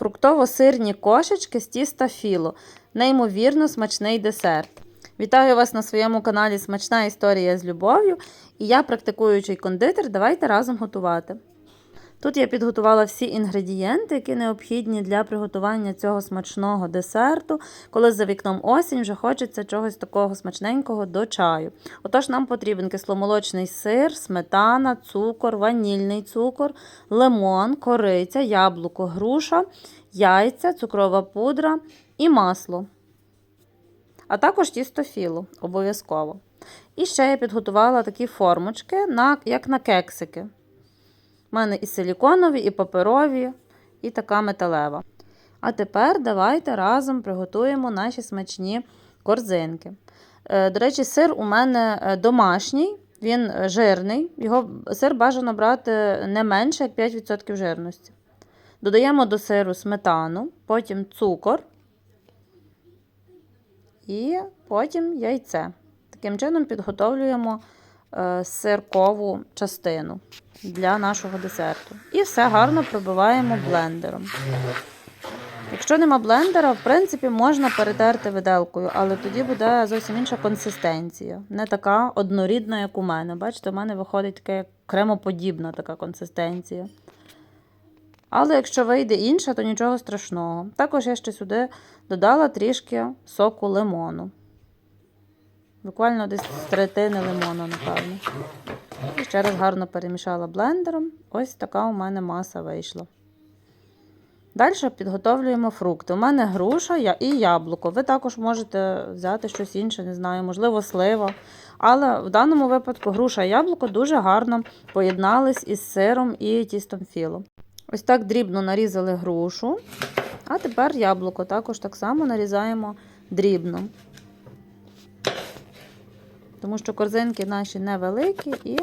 фруктово-сирні кошечки з тіста філо. Неймовірно смачний десерт. Вітаю вас на своєму каналі Смачна історія з любов'ю. І я, практикуючий кондитер, давайте разом готувати. Тут я підготувала всі інгредієнти, які необхідні для приготування цього смачного десерту, коли за вікном осінь вже хочеться чогось такого смачненького до чаю. Отож, нам потрібен кисломолочний сир, сметана, цукор, ванільний цукор, лимон, кориця, яблуко, груша, яйця, цукрова пудра і масло. А також тісто філо, обов'язково. І ще я підготувала такі формочки, як на кексики. У мене і силіконові, і паперові, і така металева. А тепер давайте разом приготуємо наші смачні корзинки. Е, До речі, сир у мене е, домашній, він е, жирний. Його сир бажано брати не менше, як 5% жирності. Додаємо до сиру сметану, потім цукор і потім яйце. Таким чином підготовлюємо сиркову частину для нашого десерту. І все гарно пробиваємо блендером. Якщо нема блендера, в принципі, можна перетерти виделкою, але тоді буде зовсім інша консистенція. Не така однорідна, як у мене. Бачите, у мене виходить така кремоподібна така консистенція. Але якщо вийде інша, то нічого страшного. Також я ще сюди додала трішки соку лимону. Буквально десь з третини лимону, напевно. І ще раз гарно перемішала блендером. Ось така у мене маса вийшла. Далі підготовлюємо фрукти. У мене груша і яблуко. Ви також можете взяти щось інше, не знаю, можливо, слива. Але в даному випадку груша і яблуко дуже гарно поєднались із сиром і тістом філо. Ось так дрібно нарізали грушу, а тепер яблуко також так само нарізаємо дрібно. Тому що корзинки наші невеликі і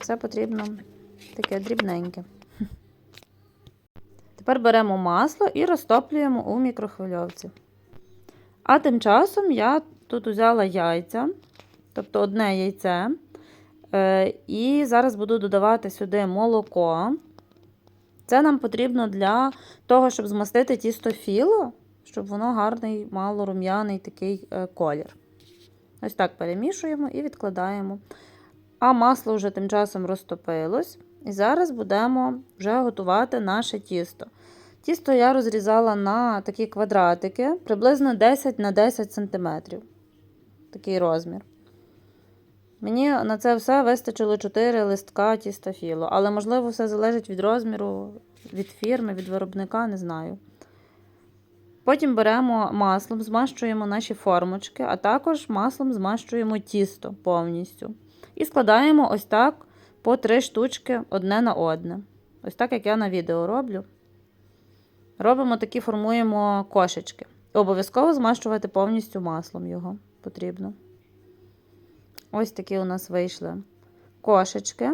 все потрібно таке дрібненьке. Тепер беремо масло і розтоплюємо у мікрохвильовці. А тим часом я тут взяла яйця, тобто одне яйце. Е, І зараз буду додавати сюди молоко. Це нам потрібно для того, щоб змастити тісто філо, щоб воно гарний, мало рум'яний такий е, колір. Ось так перемішуємо і відкладаємо. А масло вже тим часом розтопилось. І зараз будемо вже готувати наше тісто. Тісто я розрізала на такі квадратики, приблизно 10 на 10 см. Такий розмір. Мені на це все вистачило 4 листка тіста філо, але, можливо, все залежить від розміру, від фірми, від виробника, не знаю. Потім беремо маслом, змащуємо наші формочки, а також маслом змащуємо тісто повністю. І складаємо ось так по три штучки одне на одне. Ось так, як я на відео роблю. Робимо такі, формуємо кошечки. Обов'язково змащувати повністю маслом його потрібно. Ось такі у нас вийшли кошечки.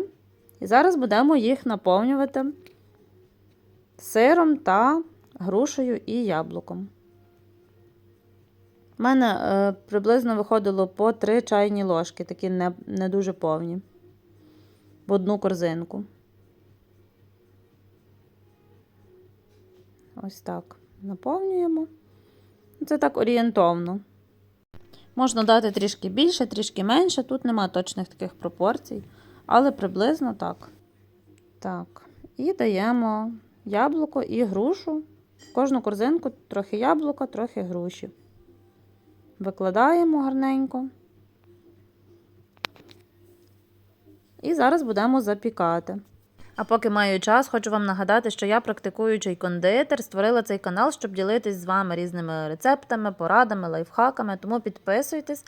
І зараз будемо їх наповнювати сиром та грушею і яблуком. У мене е, приблизно виходило по 3 чайні ложки, такі не, не дуже повні, в одну корзинку. Ось так наповнюємо. Це так орієнтовно. Можна дати трішки більше, трішки менше. Тут нема точних таких пропорцій, але приблизно так. Так. І даємо яблуко і грушу. Кожну корзинку трохи яблука, трохи груші. Викладаємо гарненько. І зараз будемо запікати. А поки маю час, хочу вам нагадати, що я практикуючий кондитер, створила цей канал, щоб ділитись з вами різними рецептами, порадами, лайфхаками. Тому підписуйтесь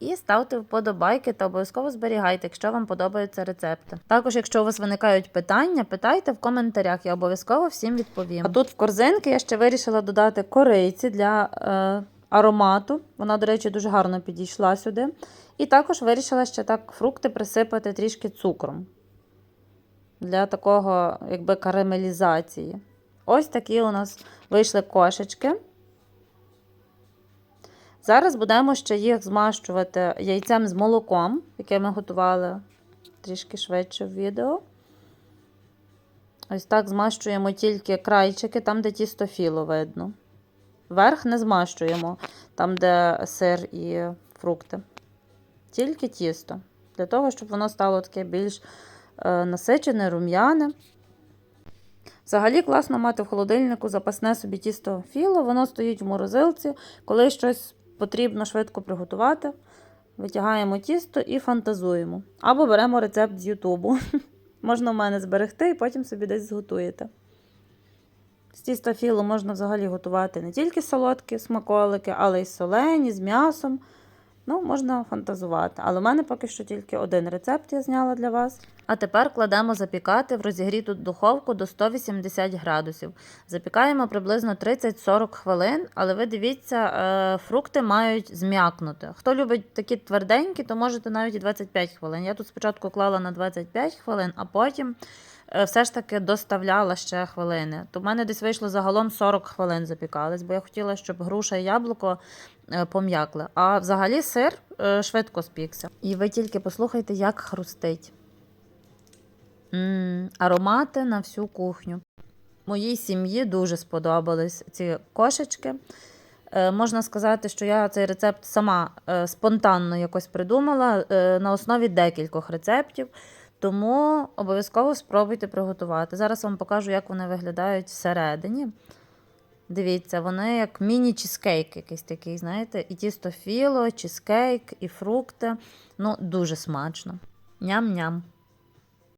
і ставте вподобайки та обов'язково зберігайте, якщо вам подобаються рецепти. Також, якщо у вас виникають питання, питайте в коментарях, я обов'язково всім відповім. А тут в корзинки я ще вирішила додати кориці для е, аромату. Вона, до речі, дуже гарно підійшла сюди. І також вирішила ще так фрукти присипати трішки цукром для такого, якби карамелізації. Ось такі у нас вийшли кошечки. Зараз будемо ще їх змащувати яйцем з молоком, яке ми готували трішки швидше в відео. Ось так змащуємо тільки крайчики, там, де тісто філо видно. Верх не змащуємо, там, де сир і фрукти. Тільки тісто. Для того, щоб воно стало таке більш е, насичене, рум'яне. Взагалі класно мати в холодильнику запасне собі тісто філо, воно стоїть в морозилці. Коли щось потрібно швидко приготувати, витягаємо тісто і фантазуємо. Або беремо рецепт з Ютубу. Можна в мене зберегти і потім собі десь зготуєте. З тіста філу можна взагалі готувати не тільки солодкі смаколики, але й солені з м'ясом. Ну, можна фантазувати. Але в мене поки що тільки один рецепт я зняла для вас. А тепер кладемо запікати в розігріту духовку до 180 градусів. Запікаємо приблизно 30-40 хвилин, але ви дивіться, е, фрукти мають зм'якнути. Хто любить такі тверденькі, то можете навіть і 25 хвилин. Я тут спочатку клала на 25 хвилин, а потім все ж таки доставляла ще хвилини. То в мене десь вийшло загалом 40 хвилин запікались, бо я хотіла, щоб груша і яблуко е, пом'якли. А взагалі сир е, швидко спікся. І ви тільки послухайте, як хрустить. м аромати на всю кухню. Моїй сім'ї дуже сподобались ці кошечки. Е, можна сказати, що я цей рецепт сама е, спонтанно якось придумала е, на основі декількох рецептів. Тому обов'язково спробуйте приготувати. Зараз вам покажу, як вони виглядають всередині. Дивіться, вони як міні-чізкейк якийсь такий, знаєте, і тісто філо, чізкейк, і фрукти. Ну, дуже смачно. Ням-ням.